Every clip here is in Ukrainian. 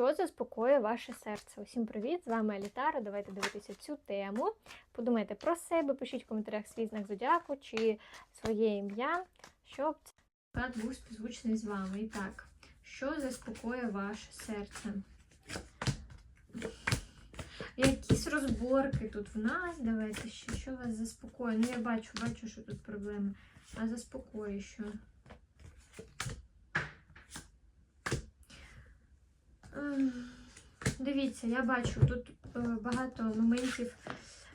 що заспокоює ваше серце. Усім привіт! З вами Алітара. Давайте дивитися цю тему. Подумайте про себе, пишіть в коментарях свій знак зодіаку чи своє ім'я, щоб цей був співзвучний з вами. І так, що заспокоює ваше серце? Якісь розборки тут в нас. Давайте ще, що вас заспокоює. Ну, я бачу, бачу, що тут проблеми. А заспокоює що? Дивіться, я бачу тут е, багато моментів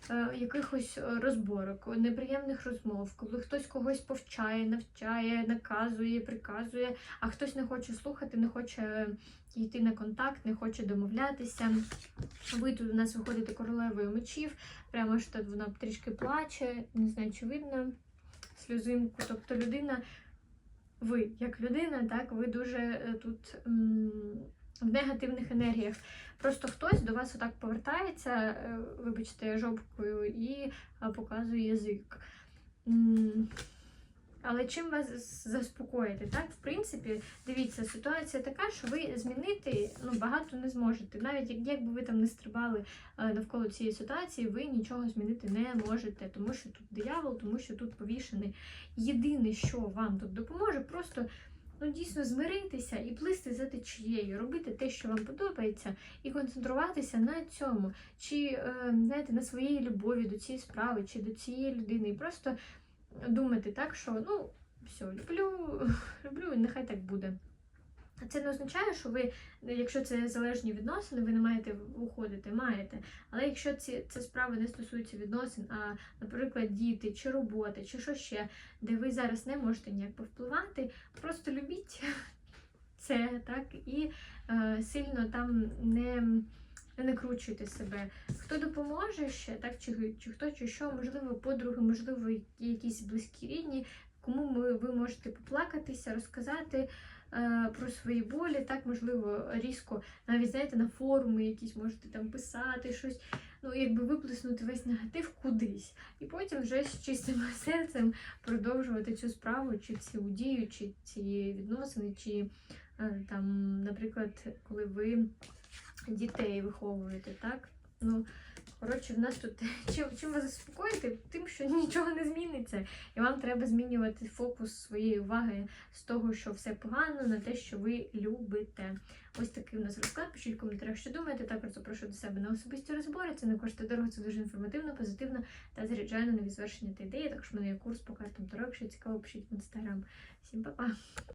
е, якихось е, розборок, неприємних розмов, коли хтось когось повчає, навчає, наказує, приказує, а хтось не хоче слухати, не хоче йти на контакт, не хоче домовлятися. Ви тут у нас виходите королевою мечів, прямо що тут вона трішки плаче, не знаю, чи видно сльозинку. Тобто людина, ви як людина, так, ви дуже тут. В негативних енергіях. Просто хтось до вас отак повертається, е, вибачте, жопкою і е, показує язик. Але чим вас заспокоїти? Так, в принципі, дивіться, ситуація така, що ви змінити ну, багато не зможете. Навіть як, якби ви там не стрибали е, навколо цієї ситуації, ви нічого змінити не можете, тому що тут диявол, тому що тут повішений. Єдине, що вам тут допоможе, просто ну, дійсно змиритися і плисти за течією, робити те, що вам подобається, і концентруватися на цьому, чи е, знаєте, на своїй любові до цієї справи, чи до цієї людини. І просто думати так, що ну, все, люблю, люблю, і нехай так буде. Це не означає, що ви, якщо це залежні відносини, ви не маєте уходити, маєте. Але якщо ці це справи не стосуються відносин, а, наприклад, діти чи робота, чи що ще, де ви зараз не можете ніяк повпливати, просто любіть це, так, і е, сильно там не, не накручуйте себе. Хто допоможе ще, так, чи, чи хто, чи що, можливо, подруги, можливо, якісь близькі рідні, кому ми, ви можете поплакатися, розказати е, про свої болі, так, можливо, різко, навіть знаєте, на форуми якісь можете там писати щось, ну, якби виплеснути весь негатив кудись. І потім вже з чистим серцем продовжувати цю справу, чи цю дію, чи ці відносини, чи е, там, наприклад, коли ви дітей виховуєте, так? Ну, Коротше, в нас тут чим, чим вас заспокоїти, тим, що нічого не зміниться. І вам треба змінювати фокус своєї уваги з того, що все погано, на те, що ви любите. Ось такий у нас розклад. Пишіть в коментарях, що думаєте. Також запрошую до себе на особисті розбори. Це не коштує дорого, це дуже інформативно, позитивно та заряджає на нові та ідеї. Також в мене є курс по картам Таро. Якщо цікаво, пишіть в інстаграм. Всім па-па!